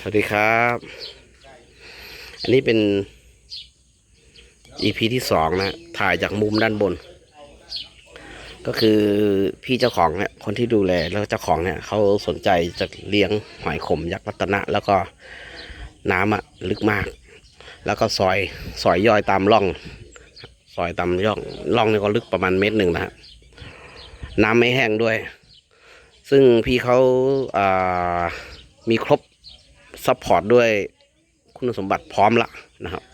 สวัสดีครับ อันนี้เป็น EP ที่สองนะ ถ่ายจากมุมด้านบน ก็คือพี่เจ้าของเนี่ย คนที่ดูแลแล้วเจ้าของเนี่ยเขาสนใจจะเลี้ยงหอยขมยักษ์รัตนะ แล้วก็น้ำอะลึกมาก แล้วก็ซอยซอยย่อยตามร่อง ซอยตามร่องร่องนี่ก็ลึกประมาณเมตรหนึ่งนะฮะ น้ำไม่แห้งด้วย ซึ่งพี่เขาามีครบซัพพอร์ตด้วยคุณสมบัติพร้อมละนะครับ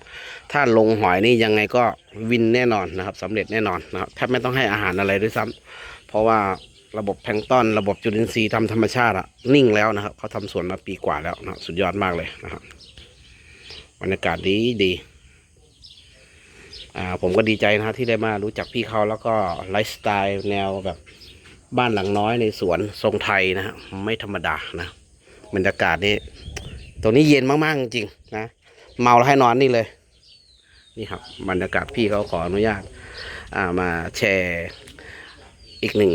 ถ้าลงหอยนี่ยังไงก็วินแน่นอนนะครับสำเร็จแน่นอนนะครับแทบไม่ต้องให้อาหารอะไรด้วยซ้ำเพราะว่าระบบแพงต้อนระบบจุลินทรีย์ทำธรรมชาติอะนิ่งแล้วนะครับเขาทำสวนมาปีกว่าแล้วนะสุดยอดมากเลยนะครับบรรยากาศดีดี อ่าผมก็ดีใจนะที่ได้มารู้จักพี่เขาแล้วก็ไลฟ์สไตล์แนวแบบบ้านหลังน้อยในสวนทรงไทยนะฮะไม่ธรรมดานะบรรยากาศนี่ตรงนี้เย็นมากๆจริงนะเมาแล้วให้นอนนี่เลย นี่ครับบรรยากาศพี่เขาขออนุญาตอ่ามาแชร์อีกหนึ่ง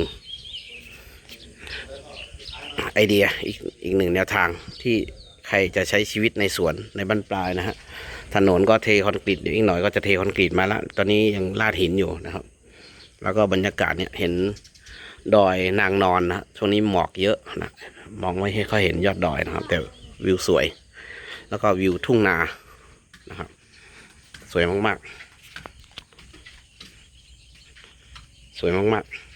ไอเดียอีกอีกหนึ่งแนวทางที่ ใครจะใช้ชีวิตในสวนในบ้านปลายนะฮะถนนก็เทคอนกรีตเดี๋ยวอีกหน่อยก็จะเทคอนกรีตมาแล้วตอนนี้ยังลาดหินอยู่นะครับ แล้วก็บรรยากาศเนี่ยเห็นดอยนางนอนนะฮะช่วงนี้หมอกเยอะนะมองไม่ค่อยเห็นยอดดอยนะครับ แต่วิวสวย แล้วก็วิวทุ่งนานะครับ สวยมากๆ สวยมากๆ